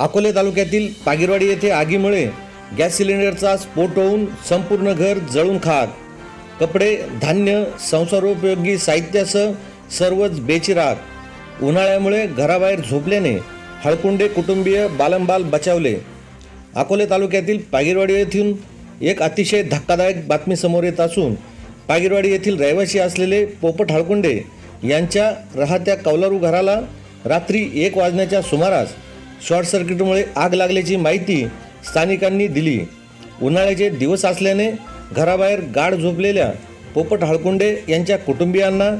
अकोले तालुक्यातील पागिरवाडी येथे आगीमुळे गॅस सिलेंडरचा स्फोट होऊन संपूर्ण घर जळून खाक. कपडे धान्य संसारोपयोगी साहित्यासह सर्वच बेचिराग उन्हाळ्यामुळे घराबाहेर झोपल्याने हळकुंडे कुटुंबीय बालंबाल बचावले. अकोले तालुक्यातील पागिरवाडी येथून एक अतिशय धक्कादायक बातमी समोर येत असून पागिरवाडी येथील रहिवासी असलेले पोपट हळकुंडे यांच्या राहत्या कौलारू घराला रात्री एक वाजण्याच्या सुमारास शॉर्ट सर्किटमुळे आग लागल्याची माहिती स्थानिकांनी दिली. उन्हाळ्याचे दिवस असल्याने घराबाहेर गाढ झोपलेल्या पोपट हळकुंडे यांच्या कुटुंबियांना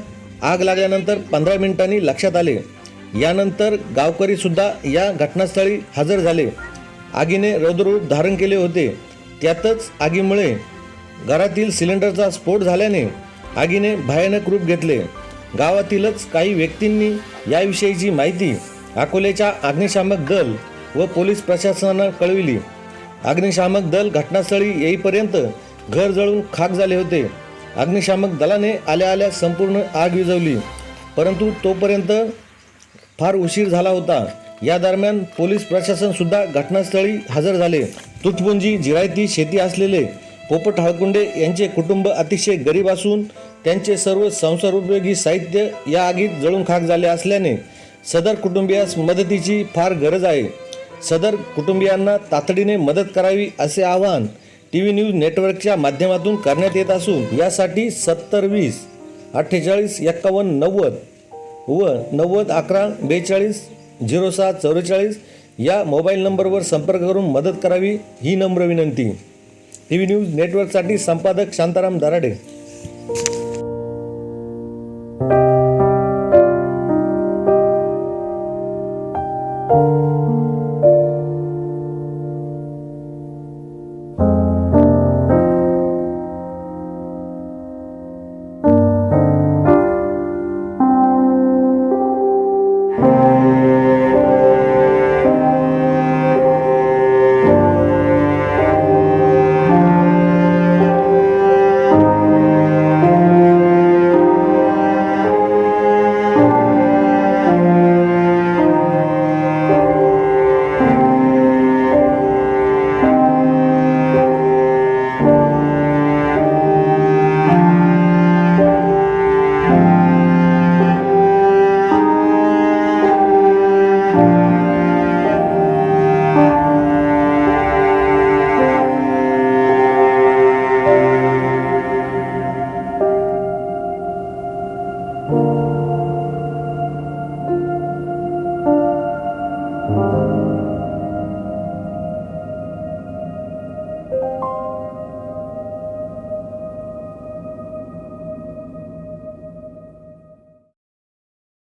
आग लागल्यानंतर पंधरा मिनिटांनी लक्षात आले. यानंतर गावकरीसुद्धा या घटनास्थळी हजर झाले. आगीने रौद्ररूप धारण केले होते. त्यातच आगीमुळे घरातील सिलेंडरचा स्फोट झाल्याने आगीने भयानक रूप घेतले. गावातीलच काही व्यक्तींनी याविषयीची माहिती अकोलेच्या अग्निशामक दल व पोलीस प्रशासनानं कळविली. अग्निशामक दल घटनास्थळी येईपर्यंत घर जळून खाक झाले होते. अग्निशामक दलाने आल्या आल्या संपूर्ण आग विझवली. परंतु तोपर्यंत फार उशीर झाला होता. या दरम्यान पोलीस प्रशासनसुद्धा घटनास्थळी हजर झाले. तुटपुंजी जिरायती शेती असलेले पोपट हळकुंडे यांचे कुटुंब अतिशय गरीब असून त्यांचे सर्व संसारोपयोगी साहित्य या आगीत जळून खाक झाले असल्याने सदर कुटुंबियास मदतीची फार गरज आहे. सदर कुटुंबियांना तातडीने मदत करावी असे आवाहन टी व्ही न्यूज नेटवर्कच्या माध्यमातून करण्यात येत असून यासाठी सत्तर वीस अठ्ठेचाळीस एक्कावन्न नव्वद व नव्वद अकरा बेचाळीस झिरो सहा चौवेचाळीस या मोबाईल नंबरवर संपर्क करून मदत करावी ही नम्र विनंती. टी व्ही न्यूज नेटवर्कसाठी संपादक शांताराम दराडे.